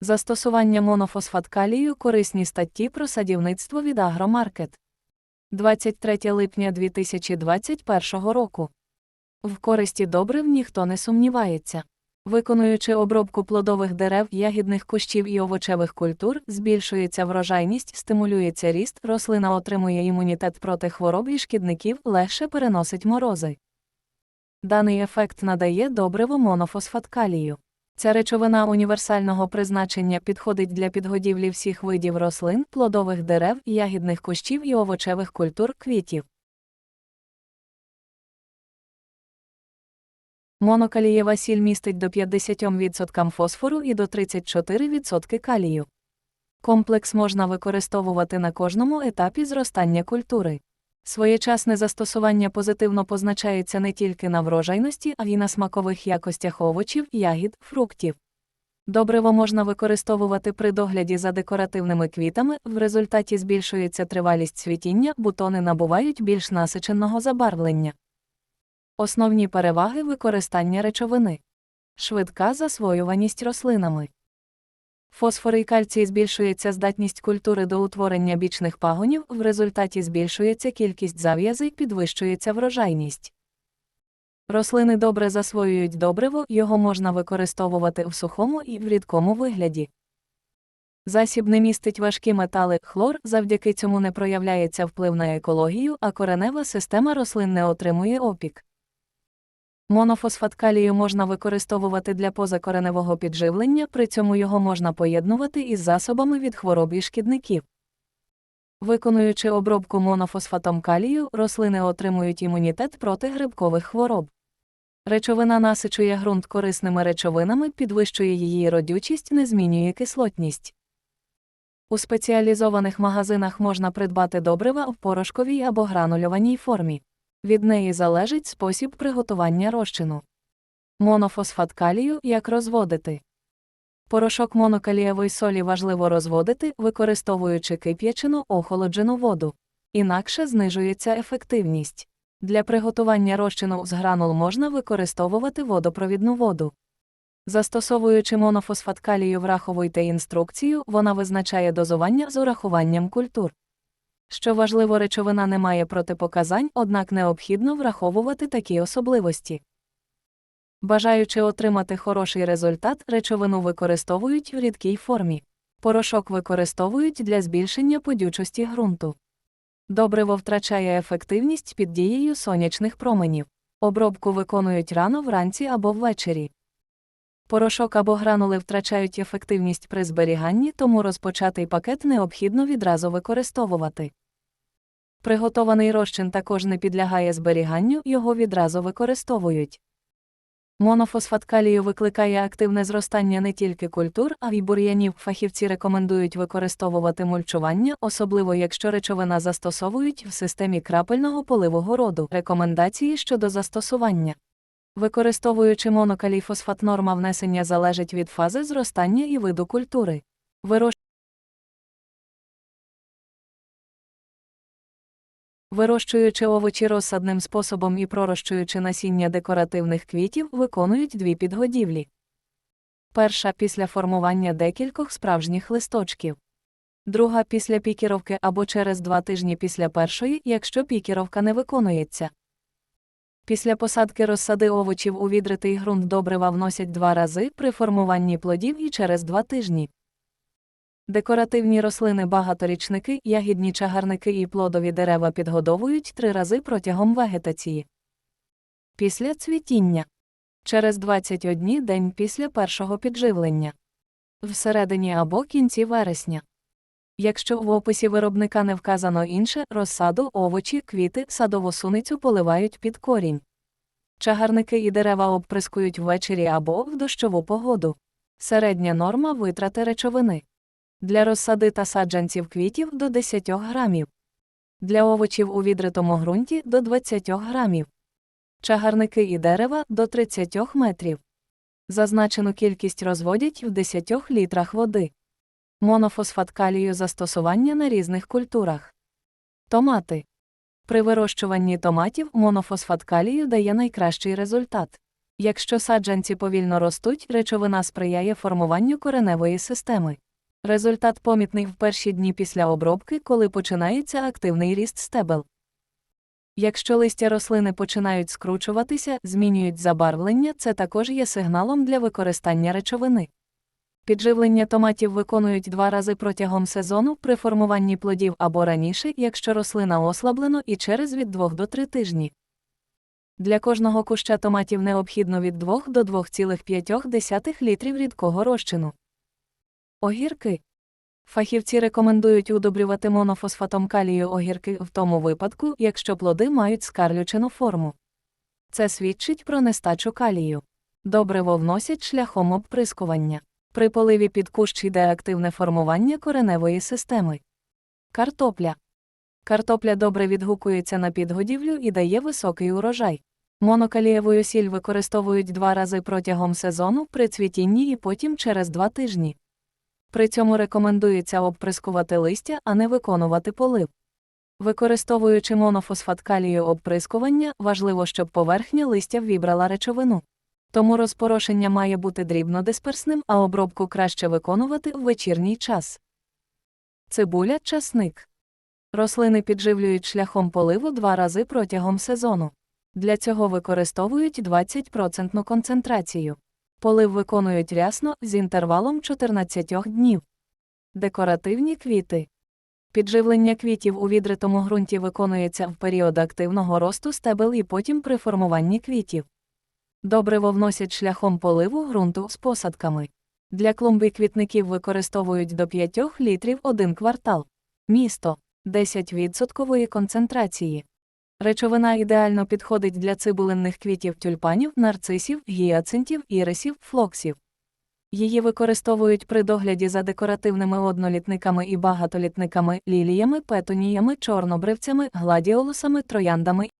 Застосування монофосфат калію корисні статті про садівництво від Агромаркет. 23 липня 2021 року. В користі добрив ніхто не сумнівається. Виконуючи обробку плодових дерев, ягідних кущів і овочевих культур, збільшується врожайність, стимулюється ріст, рослина отримує імунітет проти хвороб і шкідників, легше переносить морози. Даний ефект надає добриво монофосфат калію. Ця речовина універсального призначення підходить для підгодівлі всіх видів рослин, плодових дерев, ягідних кущів і овочевих культур квітів. Монокалієва сіль містить до 50% фосфору і до 34% калію. Комплекс можна використовувати на кожному етапі зростання культури. Своєчасне застосування позитивно позначається не тільки на врожайності, а й на смакових якостях овочів, ягід, фруктів. Добриво можна використовувати при догляді за декоративними квітами, в результаті збільшується тривалість цвітіння, бутони набувають більш насиченого забарвлення. Основні переваги використання речовини. Швидка засвоюваність рослинами. Фосфор і кальцій збільшується здатність культури до утворення бічних пагонів, в результаті збільшується кількість зав'язей, підвищується врожайність. Рослини добре засвоюють добриво, його можна використовувати в сухому і в рідкому вигляді. Засіб не містить важкі метали, хлор, завдяки цьому не проявляється вплив на екологію, а коренева система рослин не отримує опік. Монофосфат калію можна використовувати для позакореневого підживлення, при цьому його можна поєднувати із засобами від хвороб і шкідників. Виконуючи обробку монофосфатом калію, рослини отримують імунітет проти грибкових хвороб. Речовина насичує ґрунт корисними речовинами, підвищує її родючість, не змінює кислотність. У спеціалізованих магазинах можна придбати добрива в порошковій або гранульованій формі. Від неї залежить спосіб приготування розчину. Монофосфат калію як розводити. Порошок монокалієвої солі важливо розводити, використовуючи кип'ячену охолоджену воду. Інакше знижується ефективність. Для приготування розчину з гранул можна використовувати водопровідну воду. Застосовуючи монофосфат калію, враховуйте інструкцію, вона визначає дозування з урахуванням культур. Що важливо, речовина не має протипоказань, однак необхідно враховувати такі особливості. Бажаючи отримати хороший результат, речовину використовують в рідкій формі. Порошок використовують для збільшення подючості ґрунту. Добриво втрачає ефективність під дією сонячних променів. Обробку виконують рано вранці або ввечері. Порошок або гранули втрачають ефективність при зберіганні, тому розпочатий пакет необхідно відразу використовувати. Приготований розчин також не підлягає зберіганню, його відразу використовують. Монофосфат калію викликає активне зростання не тільки культур, а й бур'янів. Фахівці рекомендують використовувати мульчування, особливо якщо речовина застосовують в системі крапельного поливу роду. Рекомендації щодо застосування. Використовуючи монокалійфосфат норма внесення залежить від фази зростання і виду культури. Вирощ... Вирощуючи овочі розсадним способом і пророщуючи насіння декоративних квітів, виконують дві підгодівлі. Перша після формування декількох справжніх листочків. Друга після пікіровки або через два тижні після першої, якщо пікіровка не виконується. Після посадки розсади овочів у відритий ґрунт добрива вносять два рази при формуванні плодів і через два тижні. Декоративні рослини багаторічники, ягідні чагарники і плодові дерева підгодовують три рази протягом вегетації. Після цвітіння. Через 21 день після першого підживлення. Всередині або кінці вересня. Якщо в описі виробника не вказано інше, розсаду, овочі, квіти, садову суницю поливають під корінь. Чагарники і дерева обприскують ввечері або в дощову погоду. Середня норма витрати речовини. Для розсади та саджанців квітів до 10 грамів. Для овочів у відритому ґрунті до 20 грамів. Чагарники і дерева до 30 метрів. Зазначену кількість розводять в 10 літрах води. Монофосфат калію застосування на різних культурах. Томати. При вирощуванні томатів монофосфат калію дає найкращий результат. Якщо саджанці повільно ростуть, речовина сприяє формуванню кореневої системи. Результат помітний в перші дні після обробки, коли починається активний ріст стебел. Якщо листя рослини починають скручуватися, змінюють забарвлення, це також є сигналом для використання речовини. Підживлення томатів виконують два рази протягом сезону при формуванні плодів або раніше, якщо рослина ослаблено і через від 2 до 3 тижні. Для кожного куща томатів необхідно від 2 до 2,5 літрів рідкого розчину. Огірки. Фахівці рекомендують удобрювати монофосфатом калію огірки в тому випадку, якщо плоди мають скарлючену форму. Це свідчить про нестачу калію. Добриво вносять шляхом обприскування. При поливі під кущ йде активне формування кореневої системи. Картопля. Картопля добре відгукується на підгодівлю і дає високий урожай. Монокалієву сіль використовують два рази протягом сезону при цвітінні і потім через два тижні. При цьому рекомендується обприскувати листя, а не виконувати полив. Використовуючи монофосфат калію обприскування, важливо, щоб поверхня листя вібрала речовину. Тому розпорошення має бути дрібнодисперсним, а обробку краще виконувати в вечірній час. Цибуля часник. Рослини підживлюють шляхом поливу два рази протягом сезону. Для цього використовують 20% концентрацію. Полив виконують рясно з інтервалом 14 днів. Декоративні квіти. Підживлення квітів у відритому ґрунті виконується в період активного росту стебел і потім при формуванні квітів. Добриво вносять шляхом поливу ґрунту з посадками. Для клумби квітників використовують до 5 літрів один квартал. Місто 10% концентрації. Речовина ідеально підходить для цибулинних квітів тюльпанів, нарцисів, гіацинтів, ірисів, флоксів. Її використовують при догляді за декоративними однолітниками і багатолітниками, ліліями, петоніями, чорнобривцями, гладіолусами, трояндами